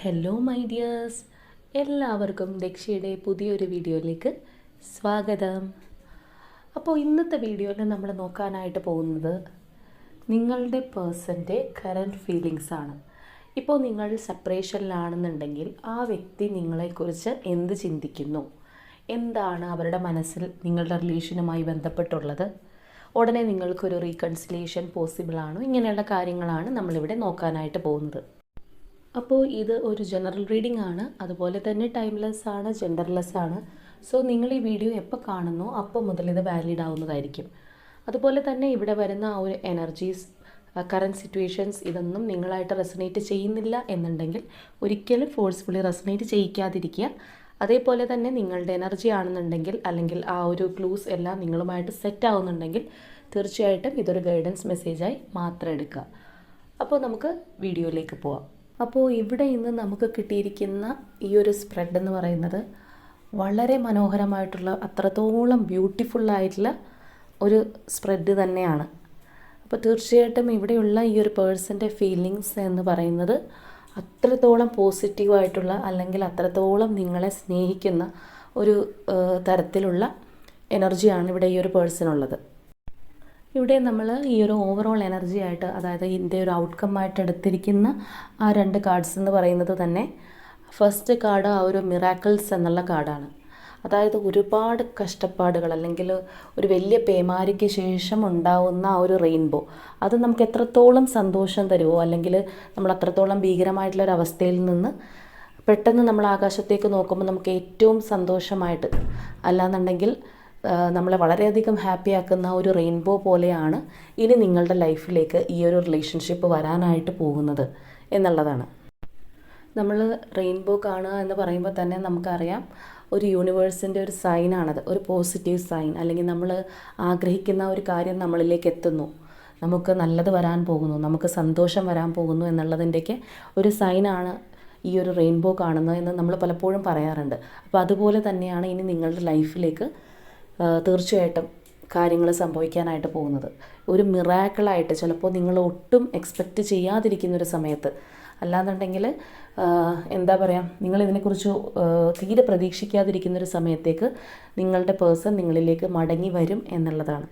Hello my dears എല്ലാവർക്കും ദക്ഷയുടെ പുതിയൊരു വീഡിയോയിലേക്ക് സ്വാഗതം. അപ്പോൾ ഇന്നത്തെ വീഡിയോയിൽ നമ്മൾ നോക്കാനായിട്ട് പോകുന്നത് നിങ്ങളുടെ പേഴ്സന്റെ കറന്റ് ഫീലിങ്സ് ആണ്. ഇപ്പോൾ നിങ്ങൾ സെപ്പറേഷനിലാണെന്നുണ്ടെങ്കിൽ ആ വ്യക്തി നിങ്ങളെക്കുറിച്ച് എന്ത് ചിന്തിക്കുന്നു? എന്താണ് അവരുടെ മനസ്സിൽ നിങ്ങളുടെ റിലേഷനുമായി ബന്ധപ്പെട്ടുള്ളത്? ഉടനെ നിങ്ങൾക്കൊരു റീകൺസിലേഷൻ പോസിബിളാണോ ഇങ്ങനെയുള്ള കാര്യങ്ങളാണ് നമ്മളിവിടെ നോക്കാനായിട്ട് പോകുന്നത്. അപ്പോൾ ഇത് ഒരു ജനറൽ റീഡിംഗ് ആണ്. അതുപോലെ തന്നെ ടൈംലെസ് ആണ് ജെൻഡർലെസ് ആണ്. സോ നിങ്ങൾ ഈ വീഡിയോ എപ്പോൾ കാണുന്നു അപ്പോൾ മുതൽ ഇത് വാലിഡ് ആവുന്നതായിരിക്കും. അതുപോലെ തന്നെ ഇവിടെ വരുന്ന ആ ഒരു എനർജീസ് കറന്റ് സിറ്റുവേഷൻസ് ഇതൊന്നും നിങ്ങളായിട്ട് റെസനേറ്റ് ചെയ്യുന്നില്ല എന്നുണ്ടെങ്കിൽ ഒരിക്കലും ഫോഴ്സ്ഫുള്ളി റെസനേറ്റ് ചെയ്യിക്കാതിരിക്കുക. അതേപോലെ തന്നെ നിങ്ങളുടെ എനർജി ആണെന്നുണ്ടെങ്കിൽ അല്ലെങ്കിൽ ആ ഒരു ക്ലൂസ് എല്ലാം നിങ്ങളുമായിട്ട് സെറ്റ് ആവുന്നുണ്ടെങ്കിൽ തീർച്ചയായിട്ടും ഇതൊരു ഗൈഡൻസ് മെസ്സേജായി മാത്രം എടുക്കുക. അപ്പോൾ നമുക്ക് വീഡിയോയിലേക്ക് പോവാം. അപ്പോൾ ഇവിടെ ഇന്ന് നമുക്ക് കിട്ടിയിരിക്കുന്ന ഈ ഒരു സ്പ്രെഡ് എന്ന് പറയുന്നത് വളരെ മനോഹരമായിട്ടുള്ള അത്രത്തോളം ബ്യൂട്ടിഫുള്ളായിട്ടുള്ള ഒരു സ്പ്രെഡ് തന്നെയാണ്. അപ്പോൾ തീർച്ചയായിട്ടും ഇവിടെയുള്ള ഈ ഒരു പേഴ്സന്റെ ഫീലിങ്സ് എന്ന് പറയുന്നത് അത്രത്തോളം പോസിറ്റീവായിട്ടുള്ള അല്ലെങ്കിൽ അത്രത്തോളം നിങ്ങളെ സ്നേഹിക്കുന്ന ഒരു തരത്തിലുള്ള എനർജിയാണ് ഇവിടെ ഈ ഒരു പേഴ്സണുള്ളത് ഇവിടെ നമ്മൾ ഈ ഒരു ഓവറോൾ എനർജി ആയിട്ട് അതായത് ഇതിന്റെ ഒരു ഔട്ട്കം ആയിട്ട് എടുത്തിരിക്കുന്ന ആ രണ്ട് കാർഡ്സ് എന്ന് പറയുന്നത് തന്നെ ഫസ്റ്റ് കാർഡ് ആ ഒരു മിറാക്കിൾസ് എന്നുള്ള കാർഡാണ് അതായത് ഒരുപാട് കഷ്ടപ്പാടുകൾ അല്ലെങ്കിൽ ഒരു വലിയ പേമാരിക്ക് ശേഷം ഉണ്ടാവുന്ന ആ ഒരു റെയിൻബോ അത് നമുക്ക് എത്രത്തോളം സന്തോഷം തരുമോ അല്ലെങ്കിൽ നമ്മൾ അത്രത്തോളം ഭീകരമായിട്ടുള്ള ഒരു അവസ്ഥയിൽ നിന്ന് പെട്ടെന്ന് നമ്മൾ ആകാശത്തേക്ക് നോക്കുമ്പോൾ നമുക്ക് ഏറ്റവും സന്തോഷമായിട്ട് അല്ലാന്നുണ്ടെങ്കിൽ നമ്മളെ വളരെയധികം ഹാപ്പി ആക്കുന്ന ഒരു റെയിൻബോ പോലെയാണ് ഇനി നിങ്ങളുടെ ലൈഫിലേക്ക് ഈ ഒരു റിലേഷൻഷിപ്പ് വരാനായിട്ട് പോകുന്നത് എന്നുള്ളതാണ്. നമ്മൾ റെയിൻബോ കാണുക എന്ന് പറയുമ്പോൾ തന്നെ നമുക്കറിയാം ഒരു യൂണിവേഴ്സിന്റെ ഒരു സൈനാണത് ഒരു പോസിറ്റീവ് സൈൻ അല്ലെങ്കിൽ നമ്മൾ ആഗ്രഹിക്കുന്ന ഒരു കാര്യം നമ്മളിലേക്ക് എത്തുന്നു. നമുക്ക് നല്ലത് വരാൻ പോകുന്നു നമുക്ക് സന്തോഷം വരാൻ പോകുന്നു എന്നുള്ളതിന്റെയൊക്കെ ഒരു സൈനാണ് ഈ ഒരു റെയിൻബോ കാണുന്നത് എന്ന് നമ്മൾ പലപ്പോഴും പറയാറുണ്ട്. അപ്പോൾ അതുപോലെ തന്നെയാണ് ഇനി നിങ്ങളുടെ ലൈഫിലേക്ക് തീർച്ചയായിട്ടും കാര്യങ്ങൾ സംഭവിക്കാനായിട്ട് പോകുന്നത്. ഒരു മിറാക്കിളായിട്ട് ചിലപ്പോൾ നിങ്ങൾ ഒട്ടും എക്സ്പെക്റ്റ് ചെയ്യാതിരിക്കുന്ന ഒരു സമയത്ത്. അല്ലാന്നുണ്ടെങ്കിൽ എന്താ പറയുക നിങ്ങൾ ഇതിനെക്കുറിച്ച് തീരെ പ്രതീക്ഷിക്കാതിരിക്കുന്ന ഒരു സമയത്തേക്ക് നിങ്ങളുടെ പേഴ്സൺ നിങ്ങളിലേക്ക് മടങ്ങി വരും എന്നുള്ളതാണ്.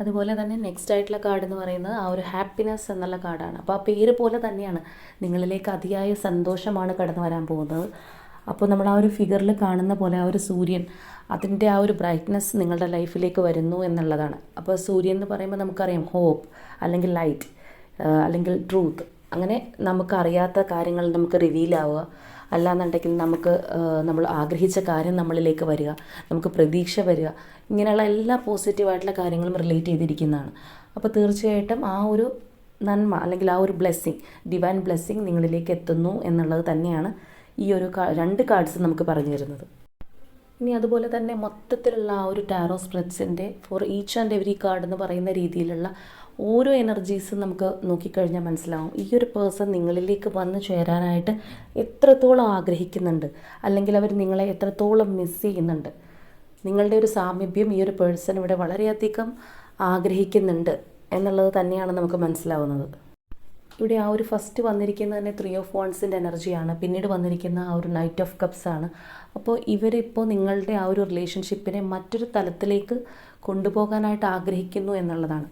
അതുപോലെ തന്നെ നെക്സ്റ്റ് ആയിട്ടുള്ള കാർഡ് എന്ന് പറയുന്നത് ആ ഒരു ഹാപ്പിനെസ് എന്നുള്ള കാർഡാണ് അപ്പോൾ ആ പേര് പോലെ തന്നെയാണ് നിങ്ങളിലേക്ക് അതിയായ സന്തോഷമാണ് കടന്നു വരാൻ പോകുന്നത്. അപ്പോൾ നമ്മൾ ആ ഒരു ഫിഗറിൽ കാണുന്ന പോലെ ആ ഒരു സൂര്യൻ അതിന്റെ ആ ഒരു ബ്രൈറ്റ്നസ് നിങ്ങളുടെ ലൈഫിലേക്ക് വരുന്നു എന്നുള്ളതാണ്. അപ്പോൾ സൂര്യൻ എന്ന് പറയുമ്പോൾ നമുക്കറിയാം ഹോപ്പ് അല്ലെങ്കിൽ ലൈറ്റ് അല്ലെങ്കിൽ ട്രൂത്ത് അങ്ങനെ നമുക്കറിയാത്ത കാര്യങ്ങൾ നമുക്ക് റിവീൽ ആവുക. അല്ലാന്നുണ്ടെങ്കിൽ നമുക്ക് നമ്മൾ ആഗ്രഹിച്ച കാര്യം നമ്മളിലേക്ക് വരിക. നമുക്ക് പ്രതീക്ഷ വരിക. ഇങ്ങനെയുള്ള എല്ലാ പോസിറ്റീവായിട്ടുള്ള കാര്യങ്ങളും റിലേറ്റ് ചെയ്തിരിക്കുന്നതാണ്. അപ്പോൾ തീർച്ചയായിട്ടും ആ ഒരു നന്മ അല്ലെങ്കിൽ ആ ഒരു ബ്ലെസ്സിങ് ഡിവൈൻ ബ്ലെസ്സിങ് നിങ്ങളിലേക്ക് എത്തുന്നു എന്നുള്ളത് തന്നെയാണ് ഈ ഒരു രണ്ട് കാർഡ്സ് നമുക്ക് പറഞ്ഞു തരുന്നത്. ഇനി അതുപോലെ തന്നെ മൊത്തത്തിലുള്ള ആ ഒരു tarot സ്പ്രെഡ്സിന്റെ for each and every card എന്ന് പറയുന്ന രീതിയിലുള്ള ഓരോ എനർജീസും നമുക്ക് നോക്കിക്കഴിഞ്ഞാൽ മനസ്സിലാവും. ഈ ഒരു പേഴ്സൺ നിങ്ങളിലേക്ക് വന്നു ചേരാനായിട്ട് എത്രത്തോളം ആഗ്രഹിക്കുന്നുണ്ട്? അല്ലെങ്കിൽ അവർ നിങ്ങളെ എത്രത്തോളം മിസ് ചെയ്യുന്നുണ്ട്? നിങ്ങളുടെ ഒരു സാമീപ്യം ഈ ഒരു പേഴ്സൺ ഇവിടെ വളരെയധികം ആഗ്രഹിക്കുന്നുണ്ട് എന്നുള്ളത് തന്നെയാണ് നമുക്ക് മനസ്സിലാവുന്നത്. ഇവിടെ ആ ഒരു ഫസ്റ്റ് വന്നിരിക്കുന്ന തന്നെ ത്രീ ഓഫ് വൺസിന്റെ എനർജിയാണ് പിന്നീട് വന്നിരിക്കുന്ന ആ ഒരു നൈറ്റ് ഓഫ് കപ്സ് ആണ്. അപ്പോൾ ഇവരിപ്പോൾ നിങ്ങളുടെ ആ ഒരു റിലേഷൻഷിപ്പിനെ മറ്റൊരു തലത്തിലേക്ക് കൊണ്ടുപോകാനായിട്ട് ആഗ്രഹിക്കുന്നു എന്നുള്ളതാണ്.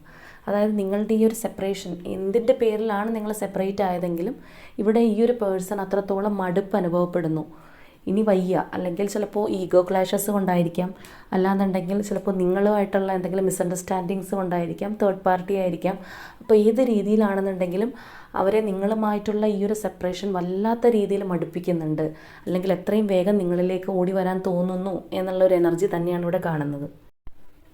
അതായത് നിങ്ങളുടെ ഈ ഒരു സെപ്പറേഷൻ എന്തിന്റെ പേരിലാണ് നിങ്ങൾ സെപ്പറേറ്റ് ആയതെങ്കിലും ഇവിടെ ഈ ഒരു പേഴ്സൺ അത്രത്തോളം മടുപ്പ് അനുഭവപ്പെടുന്നു. ഇനി വയ്യ. അല്ലെങ്കിൽ ചിലപ്പോൾ ഈഗോ ക്ലാഷസ് കൊണ്ടായിരിക്കാം. അല്ലാന്നുണ്ടെങ്കിൽ ചിലപ്പോൾ നിങ്ങളുമായിട്ടുള്ള എന്തെങ്കിലും മിസ്അണ്ടർസ്റ്റാൻഡിങ്സ് കൊണ്ടായിരിക്കാം. തേർഡ് പാർട്ടി ആയിരിക്കാം. അപ്പോൾ ഏത് രീതിയിലാണെന്നുണ്ടെങ്കിലും അവരെ നിങ്ങളുമായിട്ടുള്ള ഈ ഒരു സെപ്പറേഷൻ വല്ലാത്ത രീതിയിൽ മടുപ്പിക്കുന്നുണ്ട്. അല്ലെങ്കിൽ എത്രയും വേഗം നിങ്ങളിലേക്ക് ഓടി വരാൻ തോന്നുന്നു എന്നുള്ളൊരു എനർജി തന്നെയാണ് ഇവിടെ കാണുന്നത്.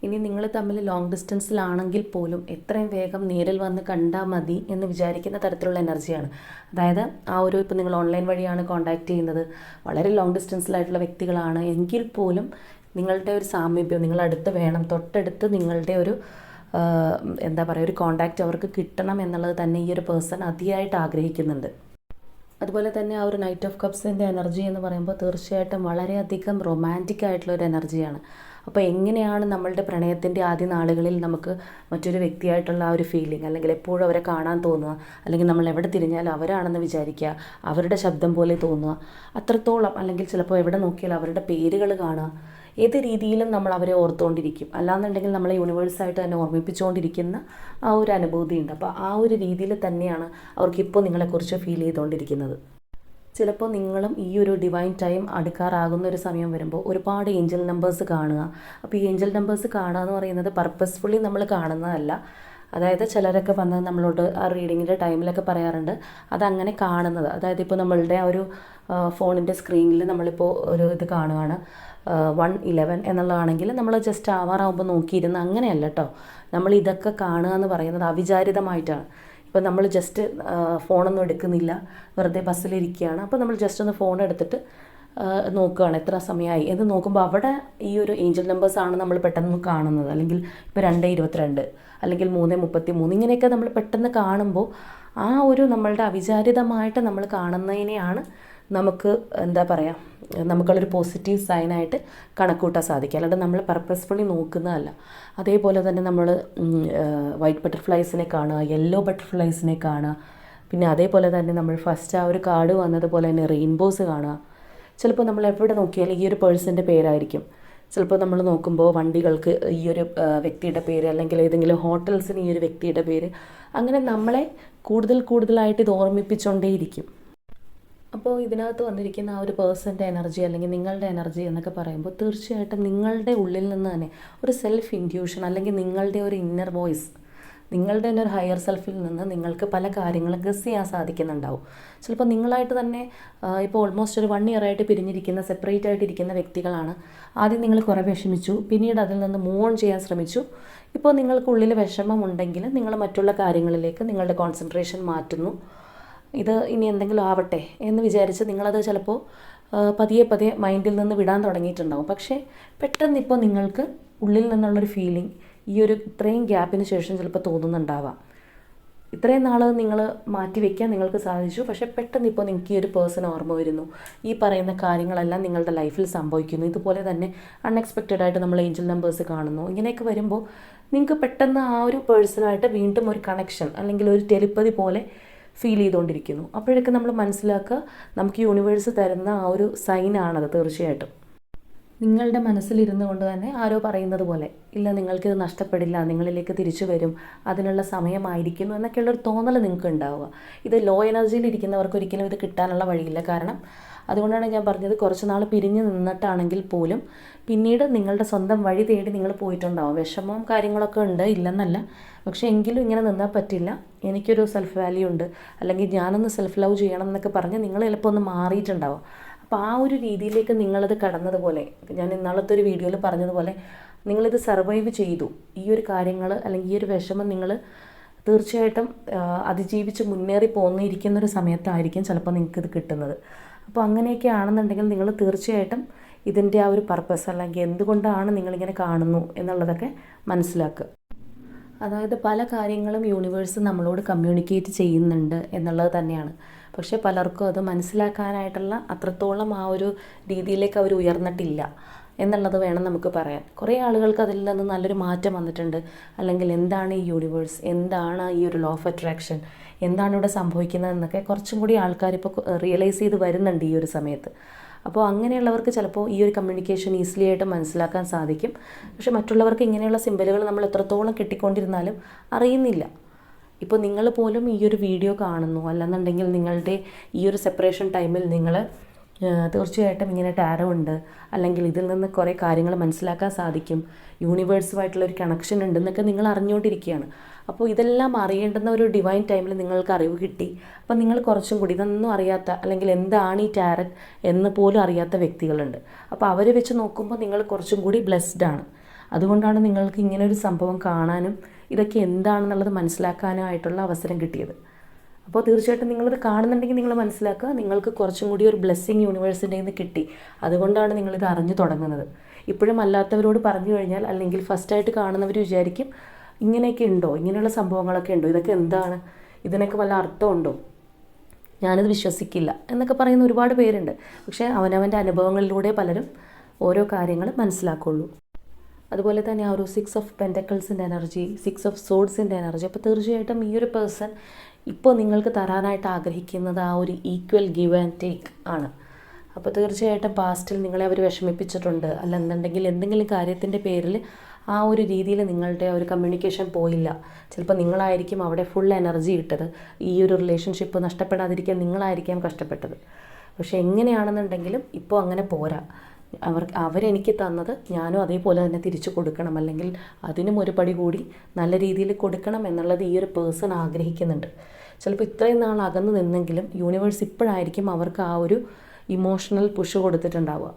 ഇനി നിങ്ങൾ തമ്മിൽ ലോങ് ഡിസ്റ്റൻസിലാണെങ്കിൽ പോലും എത്രയും വേഗം നേരിൽ വന്ന് കണ്ടാൽ മതി എന്ന് വിചാരിക്കുന്ന തരത്തിലുള്ള എനർജിയാണ്. അതായത് ആ ഒരു ഇപ്പോൾ നിങ്ങൾ ഓൺലൈൻ വഴിയാണ് കോൺടാക്ട് ചെയ്യുന്നത്. വളരെ ലോങ് ഡിസ്റ്റൻസിലായിട്ടുള്ള വ്യക്തികളാണ് എങ്കിൽ പോലും നിങ്ങളുടെ ഒരു സാമീപ്യം നിങ്ങളടുത്ത് വേണം തൊട്ടടുത്ത് നിങ്ങളുടെ ഒരു എന്താ പറയുക ഒരു കോണ്ടാക്റ്റ് അവർക്ക് കിട്ടണം എന്നുള്ളത് തന്നെ ഈ ഒരു പേഴ്സൺ അതിയായിട്ട് ആഗ്രഹിക്കുന്നുണ്ട്. അതുപോലെ തന്നെ ആ ഒരു നൈറ്റ് ഓഫ് കപ്സിന്റെ എനർജി എന്ന് പറയുമ്പോൾ തീർച്ചയായിട്ടും വളരെയധികം റൊമാന്റിക് ആയിട്ടുള്ള ഒരു എനർജിയാണ് അപ്പോൾ എങ്ങനെയാണ് നമ്മളുടെ പ്രണയത്തിന്റെ ആദ്യ നാളുകളിൽ നമുക്ക് മറ്റൊരു വ്യക്തിയായിട്ടുള്ള ആ ഒരു ഫീലിംഗ് അല്ലെങ്കിൽ എപ്പോഴും അവരെ കാണാൻ തോന്നുക? അല്ലെങ്കിൽ നമ്മൾ എവിടെ തിരിഞ്ഞാലും അവരാണെന്ന് വിചാരിക്കുക അവരുടെ ശബ്ദം പോലെ തോന്നുക. അത്രത്തോളം അല്ലെങ്കിൽ ചിലപ്പോൾ എവിടെ നോക്കിയാലും അവരുടെ പേരുകൾ കാണുക. ഏത് രീതിയിലും നമ്മൾ അവരെ ഓർത്തുകൊണ്ടിരിക്കും അല്ലാന്നുണ്ടെങ്കിൽ നമ്മളെ യൂണിവേഴ്സായിട്ട് തന്നെ ഓർമ്മിപ്പിച്ചുകൊണ്ടിരിക്കുന്ന ആ ഒരു അനുഭൂതിയുണ്ട്. അപ്പോൾ ആ ഒരു രീതിയിൽ തന്നെയാണ് അവർക്കിപ്പോൾ നിങ്ങളെക്കുറിച്ച് ഫീൽ ചെയ്തുകൊണ്ടിരിക്കുന്നത് ചിലപ്പോൾ നിങ്ങളും ഈ ഒരു ഡിവൈൻ ടൈം അടുക്കാറാകുന്ന ഒരു സമയം വരുമ്പോൾ ഒരുപാട് ഏഞ്ചൽ നമ്പേഴ്സ് കാണുക. അപ്പോൾ ഈ ഏഞ്ചൽ നമ്പേഴ്സ് കാണുക എന്ന് പറയുന്നത് പർപ്പസ്ഫുള്ളി നമ്മൾ കാണുന്നതല്ല. അതായത് ചിലരൊക്കെ വന്ന് നമ്മളോട് ആ റീഡിങ്ങിന്റെ ടൈമിലൊക്കെ പറയാറുണ്ട്. അതങ്ങനെ കാണുന്നത്. അതായത് ഇപ്പോൾ നമ്മളുടെ ആ ഒരു ഫോണിന്റെ സ്ക്രീനിൽ നമ്മളിപ്പോൾ ഒരു ഇത് കാണുകയാണ് വൺ ഇലവൻ എന്നുള്ളതാണെങ്കിൽ നമ്മൾ ജസ്റ്റ് ആവാറാകുമ്പോൾ നോക്കിയിരുന്ന് അങ്ങനെയല്ല കേട്ടോ നമ്മൾ ഇതൊക്കെ കാണുക എന്ന് പറയുന്നത് അവിചാരിതമായിട്ടാണ്. ഇപ്പോൾ നമ്മൾ ജസ്റ്റ് ഫോണൊന്നും എടുക്കുന്നില്ല. വെറുതെ ബസ്സിലിരിക്കുകയാണ് അപ്പോൾ നമ്മൾ ജസ്റ്റ് ഒന്ന് ഫോൺ എടുത്തിട്ട് നോക്കുകയാണ് എത്ര സമയമായി എന്ന് നോക്കുമ്പോൾ അവിടെ ഈ ഒരു ഏഞ്ചൽ നമ്പേഴ്സാണ് നമ്മൾ പെട്ടെന്ന് കാണുന്നത്. അല്ലെങ്കിൽ ഇപ്പോൾ രണ്ട് ഇരുപത്തിരണ്ട് അല്ലെങ്കിൽ മൂന്ന് മുപ്പത്തി മൂന്ന് ഇങ്ങനെയൊക്കെ നമ്മൾ പെട്ടെന്ന് കാണുമ്പോൾ ആ ഒരു നമ്മളുടെ അവിചാരിതമായിട്ട് നമ്മൾ കാണുന്നതിനെയാണ് നമുക്ക് എന്താ പറയുക നമുക്കുള്ളൊരു പോസിറ്റീവ് സൈനായിട്ട് കണക്കൂട്ടാൻ സാധിക്കുക അല്ലാണ്ട് നമ്മൾ പർപ്പസ്ഫുള്ളി നോക്കുന്നതല്ല. അതേപോലെ തന്നെ നമ്മൾ വൈറ്റ് ബട്ടർഫ്ലൈസിനെ കാണുക യെല്ലോ ബട്ടർഫ്ലൈസിനെ കാണുക. പിന്നെ അതേപോലെ തന്നെ നമ്മൾ ഫസ്റ്റ് ആ ഒരു കാർഡ് വന്നതുപോലെ തന്നെ റെയിൻബോസ് കാണുക. ചിലപ്പോൾ നമ്മൾ എവിടെ നോക്കിയാലും ഈ ഒരു പേഴ്സന്റെ പേരായിരിക്കും. ചിലപ്പോൾ നമ്മൾ നോക്കുമ്പോൾ വണ്ടികൾക്ക് ഈ ഒരു വ്യക്തിയുടെ പേര് അല്ലെങ്കിൽ ഏതെങ്കിലും ഹോട്ടൽസിന് ഈ ഒരു വ്യക്തിയുടെ പേര് അങ്ങനെ നമ്മളെ കൂടുതൽ കൂടുതലായിട്ട് ഇത് ഓർമ്മിപ്പിച്ചുകൊണ്ടേയിരിക്കും അപ്പോൾ ഇതിനകത്ത് വന്നിരിക്കുന്ന ആ ഒരു പേഴ്സന്റെ എനർജി അല്ലെങ്കിൽ നിങ്ങളുടെ എനർജി എന്നൊക്കെ പറയുമ്പോൾ തീർച്ചയായിട്ടും നിങ്ങളുടെ ഉള്ളിൽ നിന്ന് തന്നെ ഒരു സെൽഫ് ഇൻഡ്യൂഷൻ അല്ലെങ്കിൽ നിങ്ങളുടെ ഒരു ഇന്നർ വോയിസ് നിങ്ങളുടെ തന്നെ ഒരു ഹയർ സെൽഫിൽ നിന്ന് നിങ്ങൾക്ക് പല കാര്യങ്ങളും ഗസ് ചെയ്യാൻ സാധിക്കുന്നുണ്ടാവും. ചിലപ്പോൾ നിങ്ങളായിട്ട് തന്നെ ഇപ്പോൾ ഓൾമോസ്റ്റ് ഒരു വൺ ഇയർ ആയിട്ട് പിരിഞ്ഞിരിക്കുന്ന സെപ്പറേറ്റ് ആയിട്ടിരിക്കുന്ന വ്യക്തികളാണ്. ആദ്യം നിങ്ങൾ കുറേ വിഷമിച്ചു പിന്നീട് അതിൽ നിന്ന് മൂവ് ഓൺ ചെയ്യാൻ ശ്രമിച്ചു. ഇപ്പോൾ നിങ്ങൾക്കുള്ളിൽ വിഷമമുണ്ടെങ്കിൽ നിങ്ങൾ മറ്റുള്ള കാര്യങ്ങളിലേക്ക് നിങ്ങളുടെ കോൺസെൻട്രേഷൻ മാറ്റുന്നു. ഇത് ഇനി എന്തെങ്കിലും ആവട്ടെ എന്ന് വിചാരിച്ച് നിങ്ങളത് ചിലപ്പോൾ പതിയെ പതിയെ മൈൻഡിൽ നിന്ന് വിടാൻ തുടങ്ങിയിട്ടുണ്ടാവും. പക്ഷേ പെട്ടെന്നിപ്പോൾ നിങ്ങൾക്ക് ഉള്ളിൽ നിന്നുള്ളൊരു ഫീലിംഗ് ഈ ഒരു ഇത്രയും ഗ്യാപ്പിന് ശേഷം ചിലപ്പോൾ തോന്നുന്നുണ്ടാവാം. ഇത്രയും നാൾ നിങ്ങൾ മാറ്റി വയ്ക്കാൻ നിങ്ങൾക്ക് സാധിച്ചു. പക്ഷേ പെട്ടെന്ന് ഇപ്പോൾ നിങ്ങൾക്ക് ഈ ഒരു പേഴ്സൺ ഓർമ്മ വരുന്നു. ഈ പറയുന്ന കാര്യങ്ങളെല്ലാം നിങ്ങളുടെ ലൈഫിൽ സംഭവിക്കുന്നു. ഇതുപോലെ തന്നെ അൺഎക്സ്പെക്റ്റഡ് ആയിട്ട് നമ്മൾ ഏഞ്ചൽ നമ്പേഴ്സ് കാണുന്നു. ഇങ്ങനെയൊക്കെ വരുമ്പോൾ നിങ്ങൾക്ക് പെട്ടെന്ന് ആ ഒരു പേഴ്സണായിട്ട് വീണ്ടും ഒരു കണക്ഷൻ അല്ലെങ്കിൽ ഒരു ടെലിപ്പതി പോലെ ഫീൽ ചെയ്തുകൊണ്ടിരിക്കുന്നു. അപ്പോഴൊക്കെ നമ്മൾ മനസ്സിലാക്കുക നമുക്ക് യൂണിവേഴ്സ് തരുന്ന ആ ഒരു സൈനാണത് തീർച്ചയായിട്ടും. നിങ്ങളുടെ മനസ്സിലിരുന്നു കൊണ്ട് തന്നെ ആരോ പറയുന്നത് പോലെ ഇല്ല നിങ്ങൾക്കിത് നഷ്ടപ്പെടില്ല നിങ്ങളിലേക്ക് തിരിച്ചു വരും അതിനുള്ള സമയമായിരിക്കുന്നു എന്നൊക്കെയുള്ളൊരു തോന്നൽ നിങ്ങൾക്ക് ഉണ്ടാവുക ഇത് ലോ എനർജിയിൽ ഇരിക്കുന്നവർക്ക് ഒരിക്കലും ഇത് കിട്ടാനുള്ള വഴിയില്ല. കാരണം അതുകൊണ്ടാണ് ഞാൻ പറഞ്ഞത് കുറച്ച് നാൾ പിരിഞ്ഞ് നിന്നിട്ടാണെങ്കിൽ പോലും പിന്നീട് നിങ്ങളുടെ സ്വന്തം വഴി തേടി നിങ്ങൾ പോയിട്ടുണ്ടാവും. വിഷമവും കാര്യങ്ങളൊക്കെ ഉണ്ട് ഇല്ലെന്നല്ല. പക്ഷേ എങ്കിലും ഇങ്ങനെ നിന്നാൽ പറ്റില്ല. എനിക്കൊരു സെൽഫ് വാല്യൂ ഉണ്ട്. അല്ലെങ്കിൽ ഞാനൊന്ന് സെൽഫ് ലവ് ചെയ്യണം എന്നൊക്കെ പറഞ്ഞ് നിങ്ങൾ ചിലപ്പോൾ ഒന്ന് മാറിയിട്ടുണ്ടാവും. അപ്പോൾ ആ ഒരു രീതിയിലേക്ക് നിങ്ങളത് കടന്നതുപോലെ ഞാൻ ഇന്നാളത്തെ ഒരു വീഡിയോയിൽ പറഞ്ഞതുപോലെ നിങ്ങളിത് സർവൈവ് ചെയ്തു. ഈ ഒരു കാര്യങ്ങൾ അല്ലെങ്കിൽ ഈ ഒരു വിഷമം നിങ്ങൾ തീർച്ചയായിട്ടും അതിജീവിച്ച് മുന്നേറി പോന്നിരിക്കുന്ന ഒരു സമയത്തായിരിക്കും ചിലപ്പോൾ നിങ്ങൾക്കിത് കിട്ടുന്നത്. അപ്പോൾ അങ്ങനെയൊക്കെ ആണെന്നുണ്ടെങ്കിൽ നിങ്ങൾ തീർച്ചയായിട്ടും ഇതിന്റെ ആ ഒരു പർപ്പസ് അല്ലെങ്കിൽ എന്തുകൊണ്ടാണ് നിങ്ങളിങ്ങനെ കാണുന്നു എന്നുള്ളതൊക്കെ മനസ്സിലാക്കുക. അതായത് പല കാര്യങ്ങളും യൂണിവേഴ്സ് നമ്മളോട് കമ്മ്യൂണിക്കേറ്റ് ചെയ്യുന്നുണ്ട് എന്നുള്ളത് തന്നെയാണ്. പക്ഷേ പലർക്കും അത് മനസ്സിലാക്കാനായിട്ടുള്ള അത്രത്തോളം ആ ഒരു രീതിയിലേക്ക് അവർ ഉയർന്നിട്ടില്ല. എന്നുള്ളത് വേണം നമുക്ക് പറയാൻ. കുറേ ആളുകൾക്ക് അതിൽ നിന്ന് നല്ലൊരു മാറ്റം വന്നിട്ടുണ്ട്. അല്ലെങ്കിൽ എന്താണ് ഈ യൂണിവേഴ്സ് എന്താണ് ഈ ഒരു ലോ ഓഫ് അട്രാക്ഷൻ എന്താണ് ഇവിടെ സംഭവിക്കുന്നതെന്നൊക്കെ കുറച്ചും കൂടി ആൾക്കാർ ഇപ്പോൾ റിയലൈസ് ചെയ്ത് വരുന്നുണ്ട് ഈ ഒരു സമയത്ത്. അപ്പോൾ അങ്ങനെയുള്ളവർക്ക് ചിലപ്പോൾ ഈ ഒരു കമ്മ്യൂണിക്കേഷൻ ഈസിലി ആയിട്ട് മനസ്സിലാക്കാൻ സാധിക്കും. പക്ഷെ മറ്റുള്ളവർക്ക് ഇങ്ങനെയുള്ള സിമ്പലുകൾ നമ്മൾ എത്രത്തോളം കിട്ടിക്കൊണ്ടിരുന്നാലും അറിയുന്നില്ല. ഇപ്പോൾ നിങ്ങൾ പോലും ഈ ഒരു വീഡിയോ കാണുന്നു. അല്ലെന്നുണ്ടെങ്കിൽ നിങ്ങളുടെ ഈ ഒരു സെപ്പറേഷൻ ടൈമിൽ നിങ്ങൾ തീർച്ചയായിട്ടും ഇങ്ങനെ ടാരോ ഉണ്ട്. അല്ലെങ്കിൽ ഇതിൽ നിന്ന് കുറേ കാര്യങ്ങൾ മനസ്സിലാക്കാൻ സാധിക്കും. യൂണിവേഴ്സുമായിട്ടുള്ള ഒരു കണക്ഷൻ ഉണ്ടെന്നൊക്കെ നിങ്ങൾ അറിഞ്ഞുകൊണ്ടിരിക്കുകയാണ്. അപ്പോൾ ഇതെല്ലാം അറിയേണ്ടുന്ന ഒരു ഡിവൈൻ ടൈമിൽ നിങ്ങൾക്ക് അറിവ് കിട്ടി. അപ്പോൾ നിങ്ങൾ കുറച്ചും കൂടി ഇതൊന്നും അറിയാത്ത അല്ലെങ്കിൽ എന്താണ് ഈ ടാരറ്റ് എന്ന് പോലും അറിയാത്ത വ്യക്തികളുണ്ട്. അപ്പോൾ അവരെ വെച്ച് നോക്കുമ്പോൾ നിങ്ങൾ കുറച്ചും കൂടി ബ്ലെസ്ഡ് ആണ്. അതുകൊണ്ടാണ് നിങ്ങൾക്ക് ഇങ്ങനെ ഒരു സംഭവം കാണാനും ഇതൊക്കെ എന്താണെന്നുള്ളത് മനസ്സിലാക്കാനായിട്ടുള്ള അവസരം കിട്ടിയത്. അപ്പോൾ തീർച്ചയായിട്ടും നിങ്ങളിത് കാണുന്നുണ്ടെങ്കിൽ നിങ്ങൾ മനസ്സിലാക്കുക നിങ്ങൾക്ക് കുറച്ചും കൂടി ഒരു ബ്ലെസ്സിങ് യൂണിവേഴ്സിന്റെ നിന്ന് കിട്ടി. അതുകൊണ്ടാണ് നിങ്ങളിത് അറിഞ്ഞു തുടങ്ങുന്നത്. ഇപ്പോഴും അല്ലാത്തവരോട് പറഞ്ഞു കഴിഞ്ഞാൽ അല്ലെങ്കിൽ ഫസ്റ്റായിട്ട് കാണുന്നവർ വിചാരിക്കും ഇങ്ങനെയൊക്കെ ഉണ്ടോ? ഇങ്ങനെയുള്ള സംഭവങ്ങളൊക്കെ ഉണ്ടോ? ഇതൊക്കെ എന്താണ്? ഇതിനൊക്കെ വല്ല അർത്ഥമുണ്ടോ ഞാനിത് വിശ്വസിക്കില്ല എന്നൊക്കെ പറയുന്ന ഒരുപാട് പേരുണ്ട്. പക്ഷേ അവനവന്റെ അനുഭവങ്ങളിലൂടെ പലരും ഓരോ കാര്യങ്ങൾ മനസ്സിലാക്കുള്ളൂ. അതുപോലെ തന്നെ ആ ഒരു സിക്സ് ഓഫ് പെന്റക്കിൾസിന്റെ എനർജി സിക്സ് ഓഫ് സോഡ്സിന്റെ എനർജി അപ്പോൾ തീർച്ചയായിട്ടും ഈ ഒരു പേഴ്സൺ ഇപ്പോൾ നിങ്ങൾക്ക് തരാനായിട്ട് ആഗ്രഹിക്കുന്നത് ആ ഒരു ഈക്വൽ ഗിവ് ആൻഡ് ടേക്ക് ആണ്. അപ്പോൾ തീർച്ചയായിട്ടും പാസ്റ്റിൽ നിങ്ങളെ അവർ വിഷമിപ്പിച്ചിട്ടുണ്ട്. അല്ലെന്നുണ്ടെങ്കിൽ എന്തെങ്കിലും കാര്യത്തിന്റെ പേരിൽ ആ ഒരു രീതിയിൽ നിങ്ങളുടെ ഒരു കമ്മ്യൂണിക്കേഷൻ പോയില്ല. ചിലപ്പോൾ നിങ്ങളായിരിക്കും അവിടെ ഫുൾ എനർജി ഇട്ടത്. ഈ ഒരു റിലേഷൻഷിപ്പ് നഷ്ടപ്പെടാതിരിക്കാൻ നിങ്ങളായിരിക്കാം കഷ്ടപ്പെട്ടത്. പക്ഷേ എങ്ങനെയാണെന്നുണ്ടെങ്കിലും ഇപ്പോൾ അങ്ങനെ പോരാ. അവർ അവരെനിക്ക് തന്നത് ഞാനും അതേപോലെ തന്നെ തിരിച്ചു കൊടുക്കണം. അല്ലെങ്കിൽ അതിനും ഒരു പടി കൂടി നല്ല രീതിയിൽ കൊടുക്കണം എന്നുള്ളത് ഈ ഒരു പേഴ്സൺ ആഗ്രഹിക്കുന്നുണ്ട്. ചിലപ്പോൾ ഇത്രയും നാൾ അകന്നു നിന്നെങ്കിലും യൂണിവേഴ്സ് ഇപ്പോഴായിരിക്കും അവർക്ക് ആ ഒരു ഇമോഷണൽ പുഷ് കൊടുത്തിട്ടുണ്ടാവുക.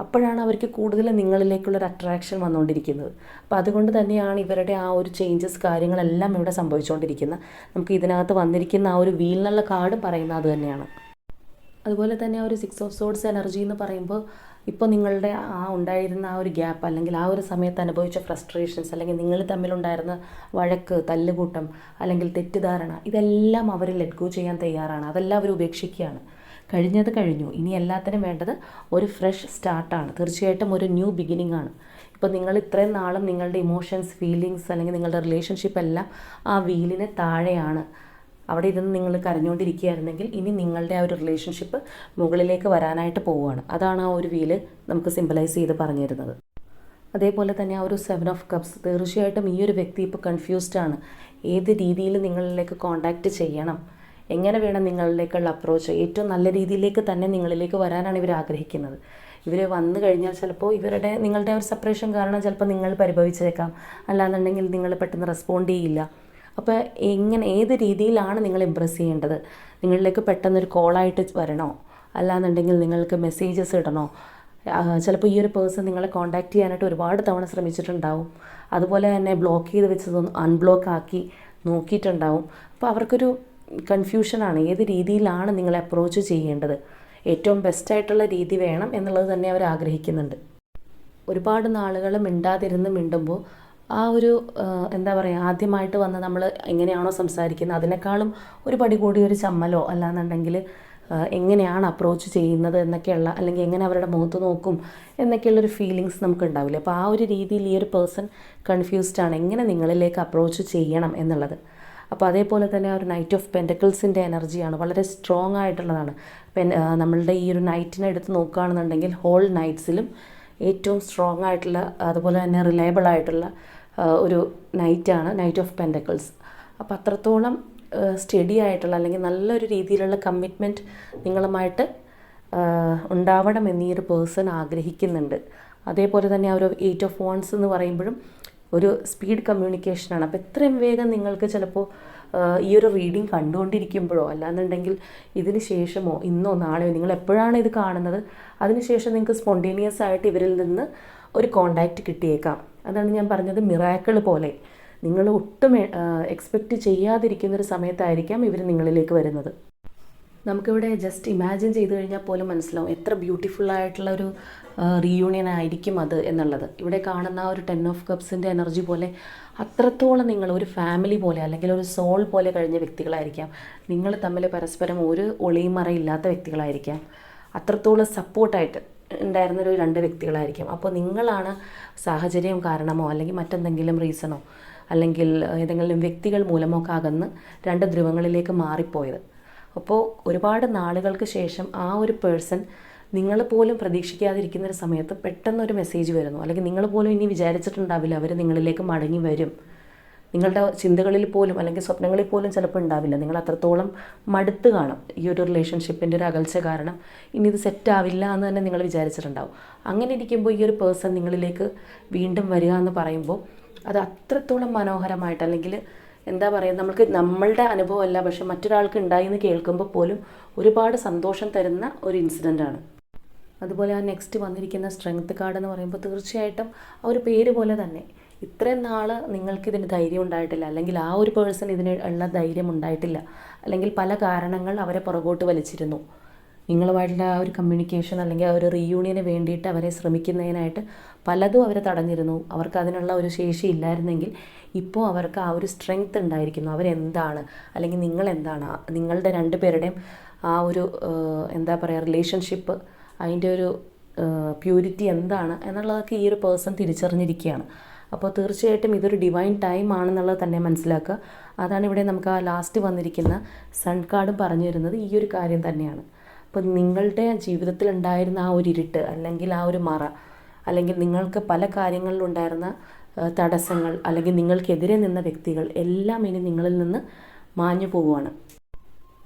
അപ്പോഴാണ് അവർക്ക് കൂടുതൽ നിങ്ങളിലേക്കുള്ളൊരു അട്രാക്ഷൻ വന്നുകൊണ്ടിരിക്കുന്നത്. അപ്പോൾ അതുകൊണ്ട് തന്നെയാണ് ഇവരുടെ ആ ഒരു ചേഞ്ചസ് കാര്യങ്ങളെല്ലാം ഇവിടെ സംഭവിച്ചുകൊണ്ടിരിക്കുന്നത്. നമുക്ക് ഇതിനകത്ത് വന്നിരിക്കുന്ന ആ ഒരു വീലിനുള്ള കാർഡ് പറയുന്നത് അത് തന്നെയാണ്. അതുപോലെ തന്നെ ആ ഒരു സിക്സ് ഓഫ് സോഡ്സ് എനർജി എന്ന് പറയുമ്പോൾ ഇപ്പോൾ നിങ്ങളുടെ ആ ഉണ്ടായിരുന്ന ആ ഒരു ഗ്യാപ്പ് അല്ലെങ്കിൽ ആ ഒരു സമയത്ത് അനുഭവിച്ച ഫ്രസ്ട്രേഷൻസ് അല്ലെങ്കിൽ നിങ്ങൾ തമ്മിലുണ്ടായിരുന്ന വഴക്ക് തല്ലുകൂട്ടം അല്ലെങ്കിൽ തെറ്റിദ്ധാരണ ഇതെല്ലാം അവർ ലെറ്റ് ഗോ ചെയ്യാൻ തയ്യാറാണ്. അതെല്ലാം അവർ ഉപേക്ഷിക്കുകയാണ്. കഴിഞ്ഞത് കഴിഞ്ഞു. ഇനി എല്ലാത്തിനും വേണ്ടത് ഒരു ഫ്രഷ് സ്റ്റാർട്ടാണ് തീർച്ചയായിട്ടും ഒരു ന്യൂ ബിഗിനിങ് ആണ്. ഇപ്പോൾ നിങ്ങൾ ഇത്രയും നാളും നിങ്ങളുടെ ഇമോഷൻസ് ഫീലിങ്സ് അല്ലെങ്കിൽ നിങ്ങളുടെ റിലേഷൻഷിപ്പ് എല്ലാം ആ വീലിന് താഴെയാണ്. അവിടെ ഇരുന്ന് നിങ്ങൾ കരഞ്ഞുകൊണ്ടിരിക്കുകയായിരുന്നെങ്കിൽ ഇനി നിങ്ങളുടെ ആ ഒരു റിലേഷൻഷിപ്പ് മുകളിലേക്ക് വരാനായിട്ട് പോവുകയാണ്. അതാണ് ആ ഒരു വീൽ നമുക്ക് സിമ്പലൈസ് ചെയ്ത് പറഞ്ഞു തരുന്നത് അതേപോലെ തന്നെ ആ ഒരു സെവൻ ഓഫ് കപ്സ് തീർച്ചയായിട്ടും ഈ ഒരു വ്യക്തി ഇപ്പോൾ കൺഫ്യൂസ്ഡ് ആണ്. ഏത് രീതിയിൽ നിങ്ങളിലേക്ക് കോണ്ടാക്റ്റ് ചെയ്യണം? എങ്ങനെ വേണം നിങ്ങളിലേക്കുള്ള അപ്രോച്ച് ഏറ്റവും നല്ല രീതിയിലേക്ക് തന്നെ നിങ്ങളിലേക്ക് വരാനാണ് ഇവർ ആഗ്രഹിക്കുന്നത്. ഇവർ വന്നു കഴിഞ്ഞാൽ ചിലപ്പോൾ ഇവരുടെ നിങ്ങളുടെ ഒരു സെപ്പറേഷൻ കാരണം ചിലപ്പോൾ നിങ്ങൾ പരിഭവിച്ചേക്കാം. അല്ലാന്നുണ്ടെങ്കിൽ നിങ്ങൾ പെട്ടെന്ന് റെസ്പോണ്ട് ചെയ്യില്ല. അപ്പോൾ എങ്ങനെ ഏത് രീതിയിലാണ് നിങ്ങൾ ഇമ്പ്രസ് ചെയ്യേണ്ടത്? നിങ്ങളിലേക്ക് പെട്ടെന്നൊരു കോളായിട്ട് വരണോ? അല്ലാന്നുണ്ടെങ്കിൽ നിങ്ങൾക്ക് മെസ്സേജസ് ഇടണോ? ചിലപ്പോൾ ഈ ഒരു പേഴ്സൺ നിങ്ങളെ കോൺടാക്റ്റ് ചെയ്യാനായിട്ട് ഒരുപാട് തവണ ശ്രമിച്ചിട്ടുണ്ടാവും. അതുപോലെ തന്നെ ബ്ലോക്ക് ചെയ്ത് വെച്ചതൊന്ന് അൺബ്ലോക്ക് ആക്കി നോക്കിയിട്ടുണ്ടാവും. അപ്പോൾ അവർക്കൊരു കൺഫ്യൂഷനാണ് ഏത് രീതിയിലാണ് നിങ്ങളെ അപ്രോച്ച് ചെയ്യേണ്ടത്? ഏറ്റവും ബെസ്റ്റായിട്ടുള്ള രീതി വേണം എന്നുള്ളത് തന്നെ അവർ ആഗ്രഹിക്കുന്നുണ്ട്. ഒരുപാട് നാളുകൾ മിണ്ടാതിരുന്ന് മിണ്ടുമ്പോൾ ആ ഒരു എന്താ പറയുക ആദ്യമായിട്ട് വന്ന് നമ്മൾ എങ്ങനെയാണോ സംസാരിക്കുന്നത് അതിനേക്കാളും ഒരു പടി കൂടി ഒരു ചമ്മലോ അല്ലാന്നുണ്ടെങ്കിൽ എങ്ങനെയാണ് അപ്രോച്ച് ചെയ്യുന്നത് എന്നൊക്കെയുള്ള അല്ലെങ്കിൽ എങ്ങനെ അവരുടെ മുഖത്ത് നോക്കും എന്നൊക്കെയുള്ളൊരു ഫീലിങ്സ് നമുക്ക് ഉണ്ടാവില്ല അപ്പോൾ ആ ഒരു രീതിയിൽ ഈ ഒരു പേഴ്സൺ കൺഫ്യൂസ്ഡ് ആണ് എങ്ങനെ നിങ്ങളിലേക്ക് അപ്രോച്ച് ചെയ്യണം എന്നുള്ളത്. അപ്പോൾ അതേപോലെ തന്നെ ആ ഒരു നൈറ്റ് ഓഫ് പെന്റക്കിൾസിന്റെ എനർജിയാണ് വളരെ സ്ട്രോങ് ആയിട്ടുള്ളതാണ്. പെൻ നമ്മളുടെ ഈ ഒരു നൈറ്റിനെ എടുത്ത് നോക്കുകയാണെന്നുണ്ടെങ്കിൽ ഹോൾ നൈറ്റ്സിലും ഏറ്റവും സ്ട്രോങ് ആയിട്ടുള്ള അതുപോലെ തന്നെ റിലയബിൾ ആയിട്ടുള്ള ഒരു നൈറ്റാണ് നൈറ്റ് ഓഫ് പെന്റക്കിൾസ് അപ്പോൾ അത്രത്തോളം സ്റ്റഡി ആയിട്ടുള്ള അല്ലെങ്കിൽ നല്ലൊരു രീതിയിലുള്ള കമ്മിറ്റ്മെന്റ് നിങ്ങളുമായിട്ട് ഉണ്ടാവണം ഈ ഒരു പേഴ്സൺ ആഗ്രഹിക്കുന്നുണ്ട്. അതേപോലെ തന്നെ ആ ഒരു എയ്റ്റ് ഓഫ് വോൺസ് എന്ന് പറയുമ്പോഴും ഒരു സ്പീഡ് കമ്മ്യൂണിക്കേഷനാണ് അപ്പോൾ എത്രയും വേഗം നിങ്ങൾക്ക് ചിലപ്പോൾ ഈ ഒരു റീഡിങ് കണ്ടുകൊണ്ടിരിക്കുമ്പോഴോ അല്ലാന്നുണ്ടെങ്കിൽ ഇതിന് ശേഷമോ ഇന്നോ നാളെയോ നിങ്ങൾ എപ്പോഴാണ് ഇത് കാണുന്നത്? അതിനുശേഷം നിങ്ങൾക്ക് സ്പോണ്ടേനിയസ് ആയിട്ട് ഇവരിൽ നിന്ന് ഒരു കോണ്ടാക്റ്റ് കിട്ടിയേക്കാം. അതാണ് ഞാൻ പറഞ്ഞത് മിറാക്കിൾ പോലെ. നിങ്ങൾ ഒട്ടും എക്സ്പെക്റ്റ് ചെയ്യാതിരിക്കുന്ന ഒരു സമയത്തായിരിക്കാം ഇവർ നിങ്ങളിലേക്ക് വരുന്നത്. നമുക്കിവിടെ ജസ്റ്റ് ഇമാജിൻ ചെയ്ത് കഴിഞ്ഞാൽ പോലും മനസ്സിലാവും എത്ര ബ്യൂട്ടിഫുൾ ആയിട്ടുള്ള ഒരു റീയൂണിയൻ ആയിരിക്കും അത് എന്നുള്ളത്. ഇവിടെ കാണുന്ന ഒരു ടെൻ ഓഫ് കപ്സിന്റെ എനർജി പോലെ അത്രത്തോളം നിങ്ങൾ ഒരു ഫാമിലി പോലെ അല്ലെങ്കിൽ ഒരു സോൾ പോലെ കഴിഞ്ഞ വ്യക്തികളായിരിക്കാം. നിങ്ങൾ തമ്മിൽ പരസ്പരം ഒരു ഒളിയും മറയില്ലാത്ത വ്യക്തികളായിരിക്കാം. അത്രത്തോളം സപ്പോർട്ടായിട്ട് ഉണ്ടായിരുന്നൊരു രണ്ട് വ്യക്തികളായിരിക്കും. അപ്പോൾ നിങ്ങളാണ് സാഹചര്യം കാരണമോ അല്ലെങ്കിൽ മറ്റെന്തെങ്കിലും റീസണോ അല്ലെങ്കിൽ ഏതെങ്കിലും വ്യക്തികൾ മൂലമോ ഒക്കെ അകന്ന് രണ്ട് ധ്രുവങ്ങളിലേക്ക് മാറിപ്പോയത്? അപ്പോൾ ഒരുപാട് നാളുകൾക്ക് ശേഷം ആ ഒരു പേഴ്സൺ നിങ്ങൾ പോലും പ്രതീക്ഷിക്കാതിരിക്കുന്ന ഒരു സമയത്ത് പെട്ടെന്നൊരു മെസ്സേജ് വരുന്നു. അല്ലെങ്കിൽ നിങ്ങൾ പോലും ഇനി വിചാരിച്ചിട്ടുണ്ടാവില്ല അവർ നിങ്ങളിലേക്ക് മടങ്ങി വരും. നിങ്ങളുടെ ചിന്തകളിൽ പോലും അല്ലെങ്കിൽ സ്വപ്നങ്ങളിൽ പോലും ചിലപ്പോൾ ഉണ്ടാവില്ല. നിങ്ങൾ അത്രത്തോളം മടുത്ത് കാണും ഈ ഒരു റിലേഷൻഷിപ്പിന്റെ ഒരു അകൽച്ച കാരണം. ഇനി ഇത് സെറ്റ് ആവില്ല എന്ന് തന്നെ നിങ്ങൾ വിചാരിച്ചിട്ടുണ്ടാവും. അങ്ങനെ ഇരിക്കുമ്പോൾ ഈ ഒരു പേഴ്സൺ നിങ്ങളിലേക്ക് വീണ്ടും വരിക എന്ന് പറയുമ്പോൾ അത് അത്രത്തോളം മനോഹരമായിട്ട് അല്ലെങ്കിൽ എന്താ പറയുക നമുക്ക് നമ്മളുടെ അനുഭവമല്ല പക്ഷെ മറ്റൊരാൾക്ക് ഉണ്ടായി എന്ന് കേൾക്കുമ്പോൾ പോലും ഒരുപാട് സന്തോഷം തരുന്ന ഒരു ഇൻസിഡന്റ് ആണ്. അതുപോലെ ആ നെക്സ്റ്റ് വന്നിരിക്കുന്ന സ്ട്രെങ്ത് കാർഡ് എന്ന് പറയുമ്പോൾ തീർച്ചയായിട്ടും ആ ഒരു പേര് പോലെ തന്നെ ഇത്രയും നാൾ നിങ്ങൾക്ക് ഇതിന് ധൈര്യം ഉണ്ടായിട്ടില്ല. അല്ലെങ്കിൽ ആ ഒരു പേഴ്സൺ ഇതിന് ഉള്ള ധൈര്യം ഉണ്ടായിട്ടില്ല. അല്ലെങ്കിൽ പല കാരണങ്ങൾ അവരെ പുറകോട്ട് വലിച്ചിരുന്നു. നിങ്ങളുമായിട്ടുള്ള ആ ഒരു കമ്മ്യൂണിക്കേഷൻ അല്ലെങ്കിൽ ആ ഒരു റീയൂണിയന് വേണ്ടിയിട്ട് അവരെ ശ്രമിക്കുന്നതിനായിട്ട് പലതും അവരെ തടഞ്ഞിരുന്നു. അവർക്ക് അതിനുള്ള ഒരു ശേഷി ഇല്ലായിരുന്നെങ്കിൽ ഇപ്പോൾ അവർക്ക് ആ ഒരു സ്ട്രെങ്ത് ഉണ്ടായിരിക്കുന്നു. അവരെന്താണ്? അല്ലെങ്കിൽ നിങ്ങൾ എന്താണ് നിങ്ങളുടെ രണ്ട് പേരുടെയും ആ ഒരു എന്താ പറയുക റിലേഷൻഷിപ്പ് അതിന്റെ ഒരു പ്യൂരിറ്റി എന്താണ്? എന്നുള്ളതൊക്കെ ഈ ഒരു പേഴ്സൺ തിരിച്ചറിഞ്ഞിരിക്കുകയാണ്. അപ്പോൾ തീർച്ചയായിട്ടും ഇതൊരു ഡിവൈൻ ടൈം ആണെന്നുള്ളത് തന്നെ മനസ്സിലാക്കുക. അതാണ് ഇവിടെ നമുക്ക് ആ ലാസ്റ്റ് വന്നിരിക്കുന്ന സൺ കാർഡും പറഞ്ഞു തരുന്നത്. ഈ ഒരു കാര്യം തന്നെയാണ്. അപ്പോൾ നിങ്ങളുടെ ജീവിതത്തിൽ ഉണ്ടായിരുന്ന ആ ഒരു ഇരുട്ട് അല്ലെങ്കിൽ ആ ഒരു മറ അല്ലെങ്കിൽ നിങ്ങൾക്ക് പല കാര്യങ്ങളിലുണ്ടായിരുന്ന തടസ്സങ്ങൾ അല്ലെങ്കിൽ നിങ്ങൾക്കെതിരെ നിന്ന വ്യക്തികൾ എല്ലാം ഇനി നിങ്ങളിൽ നിന്ന് മാഞ്ഞു പോവുകയാണ്.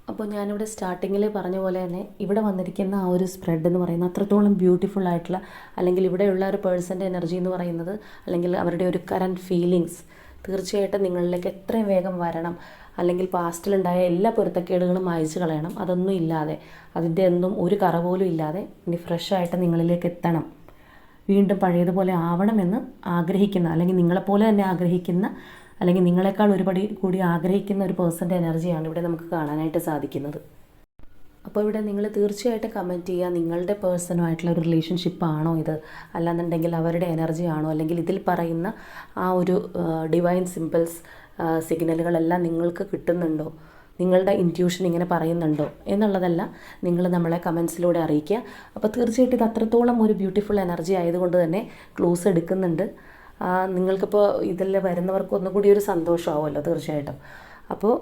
അപ്പോൾ ഞാനിവിടെ സ്റ്റാർട്ടിങ്ങിൽ പറഞ്ഞ പോലെ തന്നെ ഇവിടെ വന്നിരിക്കുന്ന ആ ഒരു സ്പ്രെഡ് എന്ന് പറയുന്നത് അത്രത്തോളം ബ്യൂട്ടിഫുൾ ആയിട്ടുള്ള അല്ലെങ്കിൽ ഇവിടെയുള്ള ഒരു പേഴ്സന്റെ എനർജി എന്ന് പറയുന്നത് അല്ലെങ്കിൽ അവരുടെ ഒരു കറന്റ് ഫീലിങ്സ് തീർച്ചയായിട്ടും നിങ്ങളിലേക്ക് എത്രയും വേഗം വരണം. അല്ലെങ്കിൽ പാസ്റ്റിലുണ്ടായ എല്ലാ പൊരുത്തക്കേടുകളും അയച്ചു കളയണം. അതൊന്നും ഇല്ലാതെ അതിന്റെ ഒന്നും ഒരു കറ പോലും ഇല്ലാതെ ഇനി ഫ്രഷായിട്ട് നിങ്ങളിലേക്ക് എത്തണം. വീണ്ടും പഴയതുപോലെ ആവണമെന്ന് ആഗ്രഹിക്കുന്ന അല്ലെങ്കിൽ നിങ്ങളെപ്പോലെ തന്നെ ആഗ്രഹിക്കുന്ന അല്ലെങ്കിൽ നിങ്ങളെക്കാൾ ഒരുപടി കൂടി ആഗ്രഹിക്കുന്ന ഒരു പേഴ്സന്റെ എനർജിയാണ് ഇവിടെ നമുക്ക് കാണാനായിട്ട് സാധിക്കുന്നത്. അപ്പോൾ ഇവിടെ നിങ്ങൾ തീർച്ചയായിട്ടും കമന്റ് ചെയ്യുക നിങ്ങളുടെ പേഴ്സണുമായിട്ടുള്ള ഒരു റിലേഷൻഷിപ്പ് ആണോ ഇത്? അല്ലാന്നുണ്ടെങ്കിൽ അവരുടെ എനർജി ആണോ? അല്ലെങ്കിൽ ഇതിൽ പറയുന്ന ആ ഒരു ഡിവൈൻ സിമ്പിൾസ് സിഗ്നലുകളെല്ലാം നിങ്ങൾക്ക് കിട്ടുന്നുണ്ടോ? നിങ്ങളുടെ ഇന്റ്യൂഷൻ ഇങ്ങനെ പറയുന്നുണ്ടോ? എന്നുള്ളതല്ല നിങ്ങൾ നമ്മളെ കമൻസിലൂടെ അറിയിക്കുക. അപ്പോൾ തീർച്ചയായിട്ടും ഇത് അത്രത്തോളം ഒരു ബ്യൂട്ടിഫുൾ എനർജി ആയതുകൊണ്ട് തന്നെ ക്ലോസ് എടുക്കുന്നുണ്ട്. നിങ്ങൾക്കിപ്പോൾ ഇതിൽ വരുന്നവർക്ക് ഒന്നും കൂടി ഒരു സന്തോഷമാവുമല്ലോ തീർച്ചയായിട്ടും. അപ്പോൾ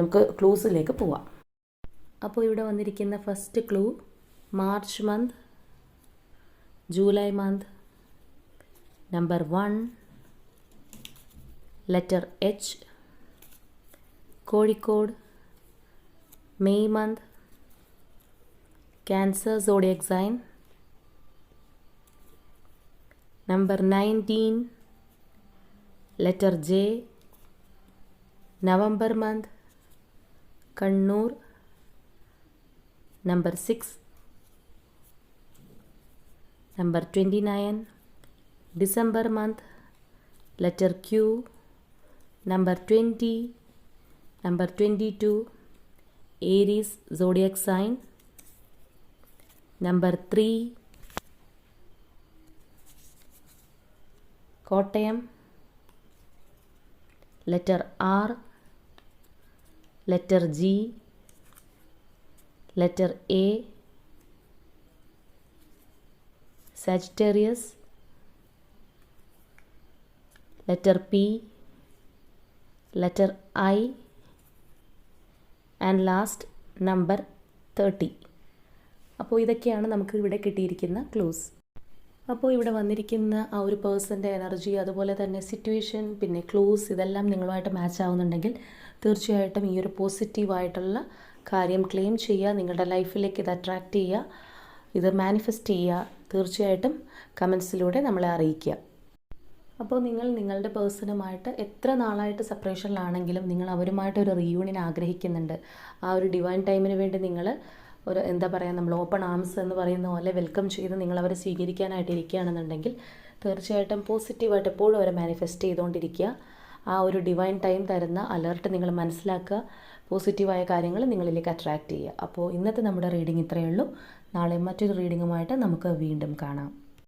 നമുക്ക് ക്ലൂസിലേക്ക് പോവാം. അപ്പോൾ ഇവിടെ വന്നിരിക്കുന്ന first clue March month July month number one letter H Kozhikode May month cancer zodiac sign Number 19. Letter J. November month. Kannur. Number 6. Number 29. December month. Letter Q. Number 20. Number 22. Aries zodiac sign. Number 3. Kottayam. Letter R. Letter G. Letter A. Sagittarius. Letter P. Letter I. And last number thirty. അപ്പോൾ ഇതൊക്കെയാണ് നമുക്ക് ഇവിടെ കിട്ടിയിരിക്കുന്ന clues. അപ്പോൾ ഇവിടെ വന്നിരിക്കുന്ന ആ ഒരു പേഴ്സന്റെ എനർജി അതുപോലെ തന്നെ സിറ്റുവേഷൻ പിന്നെ ക്ലോസ് ഇതെല്ലാം നിങ്ങളുമായിട്ട് മാച്ച് ആവുന്നുണ്ടെങ്കിൽ തീർച്ചയായിട്ടും ഈ ഒരു പോസിറ്റീവായിട്ടുള്ള കാര്യം ക്ലെയിം ചെയ്യുക നിങ്ങളുടെ ലൈഫിലേക്ക് ഇത് അട്രാക്റ്റ് ചെയ്യുക ഇത് മാനിഫെസ്റ്റ് ചെയ്യുക തീർച്ചയായിട്ടും കമൻസിലൂടെ നമ്മളെ അറിയിക്കുക. അപ്പോൾ നിങ്ങൾ നിങ്ങളുടെ പേഴ്സണുമായിട്ട് എത്ര നാളായിട്ട് സെപ്പറേഷനിലാണെങ്കിലും നിങ്ങൾ അവരുമായിട്ട് ഒരു റീയൂണിയൻ ആഗ്രഹിക്കുന്നുണ്ട്. ആ ഒരു ഡിവൈൻ ടൈമിന് വേണ്ടി നിങ്ങൾ ഒരു എന്താ പറയുക നമ്മൾ ഓപ്പൺ ആംസ് എന്ന് പറയുന്ന പോലെ വെൽക്കം ചെയ്ത് നിങ്ങൾ അവരെ സ്വീകരിക്കാനായിട്ട് തീർച്ചയായിട്ടും പോസിറ്റീവായിട്ട് എപ്പോഴും അവരെ മാനിഫെസ്റ്റ് ചെയ്തുകൊണ്ടിരിക്കുക. ആ ഒരു ഡിവൈൻ ടൈം തരുന്ന അലർട്ട് നിങ്ങൾ മനസ്സിലാക്കുക. പോസിറ്റീവായ കാര്യങ്ങൾ നിങ്ങളിലേക്ക് അട്രാക്റ്റ് ചെയ്യുക. അപ്പോൾ ഇന്നത്തെ നമ്മുടെ റീഡിംഗ് ഇത്രയേ ഉള്ളൂ. നാളെ മറ്റൊരു റീഡിങ്ങുമായിട്ട് നമുക്ക് വീണ്ടും കാണാം.